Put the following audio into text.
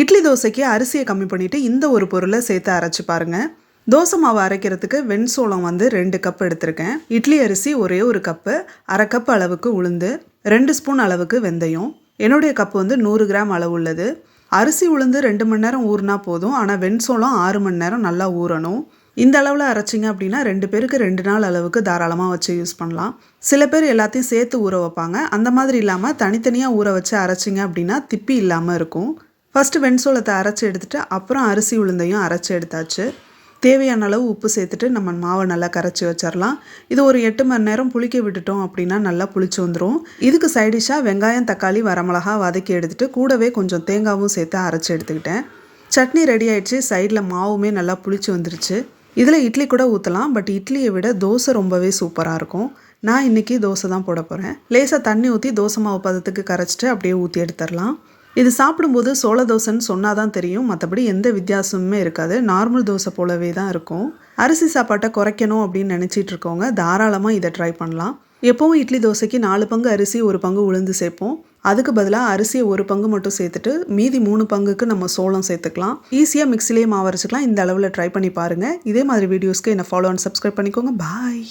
இட்லி தோசைக்கு அரிசியை கம்மி பண்ணிவிட்டு இந்த ஒரு பொருளை சேர்த்து அரைச்சி பாருங்கள் தோசை மாவு அரைக்கிறதுக்கு வெண் சோளம் வந்து ரெண்டு கப் எடுத்திருக்கேன். இட்லி அரிசி ஒரே ஒரு கப்பு அரை கப் அளவுக்கு உளுந்து ரெண்டு ஸ்பூன் அளவுக்கு வெந்தயம். என்னுடைய கப்பு வந்து நூறு கிராம் அளவு உள்ளது. அரிசி உளுந்து ரெண்டு மணி நேரம் ஊறினா போதும் ஆனால் வெண் சோளம் ஆறு மணி நேரம் நல்லா ஊறணும். இந்த அளவில் அரைச்சிங்க அப்படின்னா ரெண்டு பேருக்கு ரெண்டு நாள் அளவுக்கு தாராளமாக வச்சு யூஸ் பண்ணலாம். சில பேர் எல்லாத்தையும் சேர்த்து ஊற வைப்பாங்க. அந்த மாதிரி இல்லாமல் தனித்தனியாக ஊற வச்சு அரைச்சிங்க அப்படின்னா திப்பி இல்லாமல் இருக்கும். ஃபஸ்ட்டு வெண்சோளத்தை அரைச்சி எடுத்துட்டு அப்புறம் அரிசி உளுந்தையும் அரைச்சி எடுத்தாச்சு. தேவையான அளவு உப்பு சேர்த்துட்டு நம்ம மாவை நல்லா கரைச்சி வச்சிடலாம் இது ஒரு எட்டு மணி நேரம் புளிக்க விட்டுட்டோம் அப்படின்னா நல்லா புளிச்சு வந்துடும் இதுக்கு சைடிஷாக வெங்காயம் தக்காளி வரமிளகா வதக்கி எடுத்துட்டு கூடவே கொஞ்சம் தேங்காவும் சேர்த்து அரைச்சி எடுத்துக்கிட்டேன். சட்னி ரெடி ஆயிடுச்சு. சைடில் மாவுமே நல்லா புளிச்சு வந்துருச்சு. இதில் இட்லி கூட ஊற்றலாம் பட் இட்லியை விட தோசை ரொம்பவே சூப்பராக இருக்கும். நான் இன்றைக்கி தோசை தான் போட போகிறேன் லேசாக தண்ணி ஊற்றி தோசை மாவு பதத்துக்கு கரைச்சிட்டு அப்படியே ஊற்றி எடுத்துடலாம் இது சாப்பிடும்போது சோள தோசைன்னு சொன்னால் தான் தெரியும். மற்றபடி எந்த வித்தியாசமுமே இருக்காது. நார்மல் தோசை போலவே தான் இருக்கும். அரிசி சாப்பாட்டை குறைக்கணும் அப்படின்னு நினச்சிட்டு இருக்கவங்க தாராளமாக இதை ட்ரை பண்ணலாம். எப்போவும் இட்லி தோசைக்கு நாலு பங்கு அரிசி ஒரு பங்கு உளுந்து சேர்ப்போம். அதுக்கு பதிலாக அரிசியை ஒரு பங்கு மட்டும் சேர்த்துட்டு மீதி மூணு பங்குக்கு நம்ம சோளம் சேர்த்துக்கலாம். ஈஸியாக மிக்சிலேயே மாவு அரைச்சிக்கலாம். இந்த அளவில் ட்ரை பண்ணி பாருங்கள் இதே மாதிரி வீடியோஸ்க்கு என்னை ஃபாலோ அண்ட் சப்ஸ்கிரைப் பண்ணிக்கோங்க. பாய்